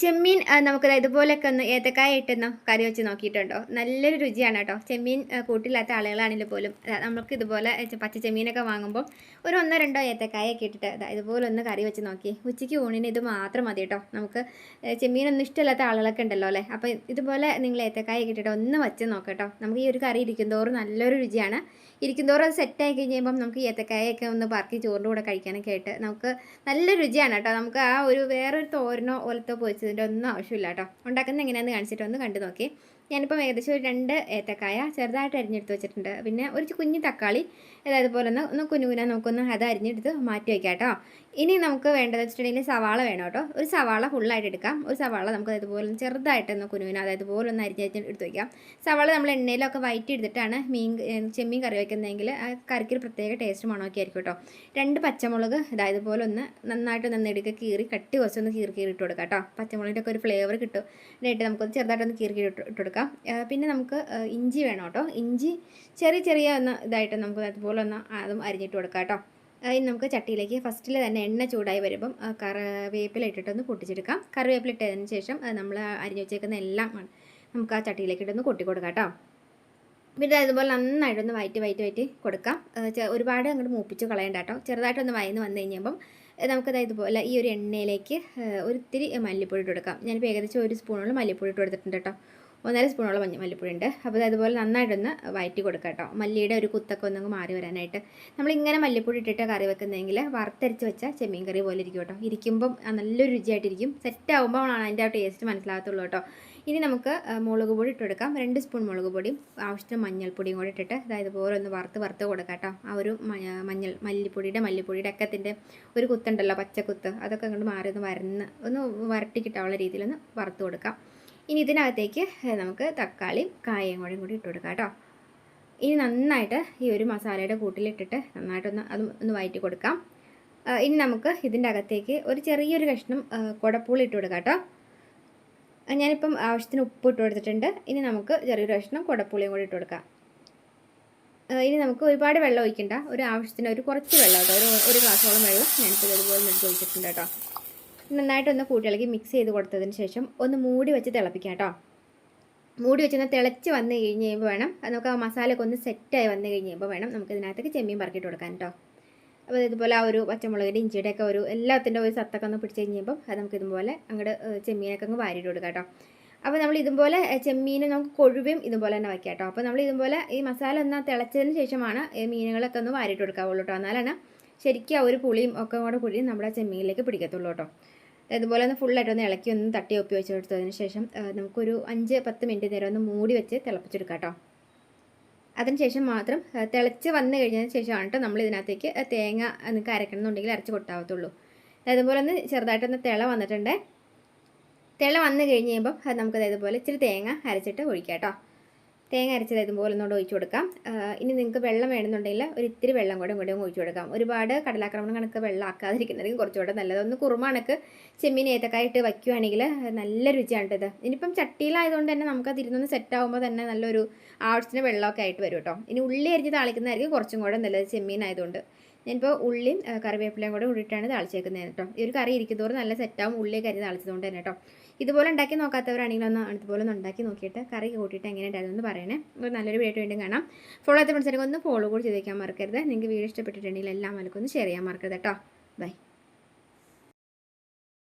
ചെമ്മീൻ നമുക്ക് ഇതുപോലെയൊക്കെ ഒന്ന് ഏത്തക്കായ ഇട്ടെന്നോ കറി വെച്ച് നോക്കിയിട്ടുണ്ടോ? നല്ലൊരു രുചിയാണ് കേട്ടോ. ചെമ്മീൻ കൂട്ടില്ലാത്ത ആളുകളാണെങ്കിൽ പോലും നമുക്ക് ഇതുപോലെ പച്ച ചെമ്മീനൊക്കെ വാങ്ങുമ്പോൾ ഒരു ഒന്നോ രണ്ടോ ഏത്തക്കായൊക്കെ ഇട്ടിട്ട് ഇതുപോലെ ഒന്ന് കറി വെച്ച് നോക്കി. ഉച്ചയ്ക്ക് ഊണിന് ഇത് മാത്രം മതി കേട്ടോ. നമുക്ക് ചെമ്മീനൊന്നും ഇഷ്ടമില്ലാത്ത ആളുകളൊക്കെ ഉണ്ടല്ലോ അല്ലേ? അപ്പോൾ ഇതുപോലെ നിങ്ങൾ ഏത്തക്കായ ഇട്ടിട്ട് ഒന്ന് വെച്ച് നോക്കട്ടോ നമുക്ക് ഈ ഒരു കറി ഇരിക്കുന്തോറും നല്ലൊരു രുചിയാണ്. ഇരിക്കുന്തോറും അത് സെറ്റായി കഴിയുമ്പം നമുക്ക് ഏത്തക്കായൊക്കെ ഒന്ന് പറക്കി ചോറിന്റെ കൂടെ കഴിക്കാനൊക്കെ ആയിട്ട് നമുക്ക് നല്ല രുചിയാണ് കേട്ടോ. നമുക്ക് ആ ഒരു വേറൊരു തോരനോ ഒലത്തോ പൊരിച്ചതിന്റെ ഒന്നും ആവശ്യമില്ല കേട്ടോ. ഉണ്ടാക്കുന്നത് എങ്ങനെയാണെന്ന് കാണിച്ചിട്ട് ഒന്ന് കണ്ടു നോക്കി. ഞാനിപ്പം ഏകദേശം ഒരു രണ്ട് ഏത്തക്കായ ചെറുതായിട്ട് അരിഞ്ഞെടുത്ത് വെച്ചിട്ടുണ്ട്. പിന്നെ ഒരു കുഞ്ഞു തക്കാളി അതായത് പോലെ ഒന്ന് ഒന്ന് കുനുകുന നമുക്കൊന്ന് അത് അരിഞ്ഞെടുത്ത് മാറ്റി വയ്ക്കാം കേട്ടോ. ഇനി നമുക്ക് വേണ്ടത് വെച്ചിട്ടുണ്ടെങ്കിൽ സവാള വേണം കേട്ടോ. ഒരു സവാള ഫുള്ളായിട്ട് എടുക്കാം. ഒരു സവാള നമുക്ക് അതുപോലെ ഒന്ന് ചെറുതായിട്ടൊന്ന് കുനുകുന അതായത് പോലെ ഒന്ന് അരിഞ്ഞ് എടുത്ത് വയ്ക്കാം സവാള നമ്മൾ എണ്ണയിലൊക്കെ വയറ്റി എടുത്തിട്ടാണ് മീൻ ചെമ്മീൻ കറി വയ്ക്കുന്നതെങ്കിൽ ആ കറിക്ക് ഒരു പ്രത്യേക ടേസ്റ്റ് മണമൊക്കെ ആയിരിക്കും കേട്ടോ. രണ്ട് പച്ചമുളക് അതായത് പോലെ ഒന്ന് നന്നായിട്ട് നന്നായി എടുക്കുക കീറി കട്ടി കുറച്ചൊന്ന് കീറി കീറി ഇട്ട് കൊടുക്കാം കേട്ടോ. പച്ചമുളകിന്റെ ഒക്കെ ഒരു ഫ്ലേവർ കിട്ടും. എന്നിട്ട് നമുക്കൊന്ന് ചെറുതായിട്ടൊന്ന് കീറി കീറി ഇട്ട് ഇട്ട് കൊടുക്കാം പിന്നെ നമുക്ക് ഇഞ്ചി വേണം കേട്ടോ. ഇഞ്ചി ചെറിയ ചെറിയ ഒന്ന് ഇതായിട്ട് നമുക്ക് അതുപോലെ ഒന്ന് അതും അരിഞ്ഞിട്ട് കൊടുക്കാം കേട്ടോ. ഇനി നമുക്ക് ചട്ടിയിലേക്ക് ഫസ്റ്റിൽ തന്നെ എണ്ണ ചൂടായി വരുമ്പം കറിവേപ്പില ഇട്ടിട്ടൊന്ന് പൊട്ടിച്ചെടുക്കാം. കറിവേപ്പില ഇട്ടതിന് ശേഷം നമ്മൾ അരിഞ്ഞു വെച്ചേക്കുന്ന എല്ലാം നമുക്ക് ആ ചട്ടിയിലേക്ക് ഇട്ടൊന്ന് കൊട്ടി കൊടുക്കാം കേട്ടോ. പിന്നെ അതുപോലെ നന്നായിട്ടൊന്ന് വയറ്റി വയറ്റി വയറ്റി കൊടുക്കാം. ഒരുപാട് അങ്ങോട്ട് മൂപ്പിച്ച് കളയണ്ട കേട്ടോ. ചെറുതായിട്ടൊന്ന് വയന്ന് വന്നു കഴിഞ്ഞപ്പം നമുക്ക് നമുക്കത് ഇതുപോലെ ഈ ഒരു എണ്ണയിലേക്ക് ഒരിത്തിരി മല്ലിപ്പൊടി ഇട്ട് കൊടുക്കാം. ഞാനിപ്പോൾ ഏകദേശം ഒരു സ്പൂണോളം മല്ലിപ്പൊടി ഇട്ട് കൊടുത്തിട്ടുണ്ട് കേട്ടോ. ഒന്നര സ്പൂണോളം മഞ്ഞ മല്ലിപ്പൊടി ഉണ്ട് അപ്പോൾ അതുപോലെ നന്നായിട്ടൊന്ന് വയറ്റി കൊടുക്കാം കേട്ടോ. മല്ലിയുടെ ഒരു കുത്തൊക്കെ ഒന്നങ്ങ് മാറി വരാനായിട്ട്. നമ്മളിങ്ങനെ മല്ലിപ്പൊടി ഇട്ടിട്ട് കറി വെക്കുന്നതെങ്കിൽ വറുത്തരച്ച് വെച്ച ചെമ്മീൻ കറി പോലെ ഇരിക്കും കേട്ടോ. ഇരിക്കുമ്പം നല്ല നല്ലൊരു രുചിയായിട്ടിരിക്കും. സെറ്റ് ആകുമ്പോഴാണ് അതിന്റെ ആ ടേസ്റ്റ് മനസ്സിലാകത്തുള്ളൂ കേട്ടോ. ഇനി നമുക്ക് മുളക് പൊടി ഇട്ട് കൊടുക്കാം. രണ്ട് സ്പൂൺ മുളക് പൊടിയും ആവശ്യത്തിന് മഞ്ഞൾപ്പൊടിയും കൂടി ഇട്ടിട്ട് അതായത് പോലെ ഒന്ന് വറുത്ത് വറുത്ത് കൊടുക്കാം കേട്ടോ. ആ ഒരു മഞ്ഞൾ മല്ലിപ്പൊടിയുടെ മല്ലിപ്പൊടിയുടെ ഒക്കത്തിന്റെ ഒരു കുത്തുണ്ടല്ലോ പച്ചക്കുത്ത്. അതൊക്കെ അങ്ങോട്ട് മാറി ഒന്ന് വരന്ന് ഒന്ന് വരട്ടി കിട്ടാനുള്ള രീതിയിലൊന്ന് വറുത്ത് കൊടുക്കാം. ഇനി ഇതിനകത്തേക്ക് നമുക്ക് തക്കാളിയും കായയും കൂടെയും കൂടി ഇട്ട് കൊടുക്കാം കേട്ടോ. ഇനി നന്നായിട്ട് ഈ ഒരു മസാലയുടെ കൂട്ടിലിട്ടിട്ട് നന്നായിട്ടൊന്ന് അത് ഒന്ന് വയറ്റി കൊടുക്കാം. ഇനി നമുക്ക് ഇതിന്റെ അകത്തേക്ക് ഒരു ചെറിയൊരു കഷ്ണം കുടപ്പൂളി ഇട്ട് കൊടുക്കാം കേട്ടോ. ഞാനിപ്പം ആവശ്യത്തിന് ഉപ്പ് ഇട്ട് കൊടുത്തിട്ടുണ്ട്. ഇനി നമുക്ക് ചെറിയൊരു കഷ്ണം കുടപ്പുളിയും കൂടി ഇട്ട് കൊടുക്കാം. ഇനി നമുക്ക് ഒരുപാട് വെള്ളം ഒഴിക്കണ്ട. ഒരു ആവശ്യത്തിന് ഒരു കുറച്ച് വെള്ളം കേട്ടോ. ഒരു ഒരു ഗ്ലാസോളം വെള്ളം ഞാനിപ്പോൾ ഇതുപോലെ എടുത്ത് ഒഴിച്ചിട്ടുണ്ട് കേട്ടോ. നന്നായിട്ടൊന്ന് കൂട്ടിയിളക്കി മിക്സ് ചെയ്ത് കൊടുത്തതിന് ശേഷം ഒന്ന് മൂടി വെച്ച് തിളപ്പിക്കാം കേട്ടോ. മൂടി വെച്ചൊന്ന് തിളച്ച് വന്ന് കഴിഞ്ഞ് കഴിയുമ്പോൾ വേണം നമുക്ക് ആ മസാലയൊക്കെ ഒന്ന് സെറ്റായി വന്ന് കഴിഞ്ഞ് കഴിയുമ്പോൾ വേണം നമുക്ക് ഇതിനകത്തേക്ക് ചെമ്മീൻ പറക്കിയിട്ട് കൊടുക്കാൻ കേട്ടോ. അപ്പോൾ ഇതുപോലെ ആ ഒരു പച്ചമുളകിന്റെ ഇഞ്ചിയുടെ ഒക്കെ ഒരു എല്ലാത്തിന്റെ ഒരു സത്തൊക്കെ ഒന്ന് പിടിച്ച് കഴിയുമ്പോൾ അത് നമുക്ക് ഇതുപോലെ അങ്ങോട്ട് ചെമ്മീനൊക്കെ അങ്ങ് വാരിയിട്ട് കൊടുക്കാം കേട്ടോ. അപ്പോൾ നമ്മൾ ഇതുപോലെ ഏ, ചെമ്മീൻ നമുക്ക് കൊഴുവയും ഇതുപോലെ തന്നെ വയ്ക്കാം കേട്ടോ. അപ്പോൾ നമ്മൾ ഇതുപോലെ ഈ മസാല ഒന്ന് തിളച്ചതിന് ശേഷമാണ് മീനുകളൊക്കെ ഒന്ന് വാരിയിട്ട് കൊടുക്കാവുള്ളൂ കേട്ടോ. എന്നാലാണ് ശരിക്കും ആ ഒരു പുളിയും ഒക്കെ കൂടെ പുളിയും നമ്മുടെ ചെമ്മീനിലേക്ക് പിടിക്കത്തുള്ളൂ കേട്ടോ. ഇതുപോലെ ഒന്ന് ഫുള്ളായിട്ട് ഒന്ന് ഇളക്കി ഒന്ന് തട്ടി ഒപ്പി വെച്ച് കൊടുത്തതിന് ശേഷം നമുക്കൊരു അഞ്ച് പത്ത് മിനിറ്റ് നേരം ഒന്ന് മൂടി വെച്ച് തിളപ്പിച്ചെടുക്കാം കേട്ടോ അതിനുശേഷം മാത്രം തിളച്ച് വന്നു കഴിഞ്ഞതിന് ശേഷമാണ് കേട്ടോ നമ്മൾ ഇതിനകത്തേക്ക് തേങ്ങ നിങ്ങൾക്ക് അരക്കണം എന്നുണ്ടെങ്കിൽ അരച്ച് കൊട്ടാവത്തുള്ളൂ. അതുപോലെ ഒന്ന് ചെറുതായിട്ടൊന്ന് തിള വന്നിട്ടുണ്ട്. തിള വന്നു കഴിഞ്ഞ് കഴിയുമ്പം നമുക്കതേപോലെ ഇച്ചിരി തേങ്ങ അരച്ചിട്ട് ഒഴിക്കാം കേട്ടോ തേങ്ങ അരച്ചത് ഇതുപോലെ ഒന്നുകൂടെ ഒഴിച്ചു കൊടുക്കാം. ഇനി നിങ്ങൾക്ക് വെള്ളം വേണമെന്നുണ്ടെങ്കിൽ ഒരു ഇത്തിരി വെള്ളം കൂടെ കൂടെ ഒഴിച്ചു കൊടുക്കാം. ഒരുപാട് കടലാക്രമണം കണക്ക് വെള്ളം ആക്കാതിരിക്കുന്നതായിരിക്കും കുറച്ചുകൂടെ നല്ലത്. ഒന്ന് കുറുമാണക്ക് ചെമ്മീൻ ചെമ്മീൻ ഏത്തക്കായിട്ട് വയ്ക്കുവാണെങ്കിൽ നല്ല രുചിയാണ് ഇത്. ഇനിയിപ്പം ചട്ടിയിലായതുകൊണ്ട് തന്നെ നമുക്കത് ഇരുന്നൊന്ന് സെറ്റ് ആകുമ്പോൾ തന്നെ നല്ലൊരു ആവശ്യത്തിന് വെള്ളമൊക്കെ ആയിട്ട് വരും കേട്ടോ. ഇനി ഉള്ളി അരിഞ്ഞ് താളിക്കുന്നതായിരിക്കും കുറച്ചും കൂടെ നല്ലത് ചെമ്മീൻ ആയതുകൊണ്ട്. ഞാനിപ്പോൾ ഉള്ളിയും കറിവേപ്പിലയും കൂടെ ഉള്ളിട്ടാണ് താളിച്ചേക്കുന്നത് കേട്ടോ. ഈ ഒരു കറി ഇരിക്കുന്നതോറും നല്ല സെറ്റാവും ഉള്ളിയൊക്കെ അരിഞ്ഞ് താളിച്ചതുകൊണ്ട് തന്നെ കേട്ടോ. ഇതുപോലെ ഉണ്ടാക്കി നോക്കാത്തവരാണെങ്കിൽ ഒന്ന് ഇതുപോലെ ഒന്ന് ഉണ്ടാക്കി നോക്കിയിട്ട് കറി കൂട്ടിയിട്ട് എങ്ങനെ ഉണ്ടായിരുന്നു എന്ന് പറയണേ. ഒരു നല്ലൊരു വീഡിയോ വീണ്ടും കാണാം. ഫോളോ ചെയ്ത ഫ്രണ്ട്സിനെ ഒന്ന് ഫോളോ കൂടി ചെയ്തേക്കാൻ മറക്കരുത്. നിങ്ങൾക്ക് വീഡിയോ ഇഷ്ടപ്പെട്ടിട്ടുണ്ടെങ്കിൽ എല്ലാം മലക്കൊന്ന് ഷെയർ ചെയ്യാൻ മറക്കരുത് കേട്ടോ. ബൈ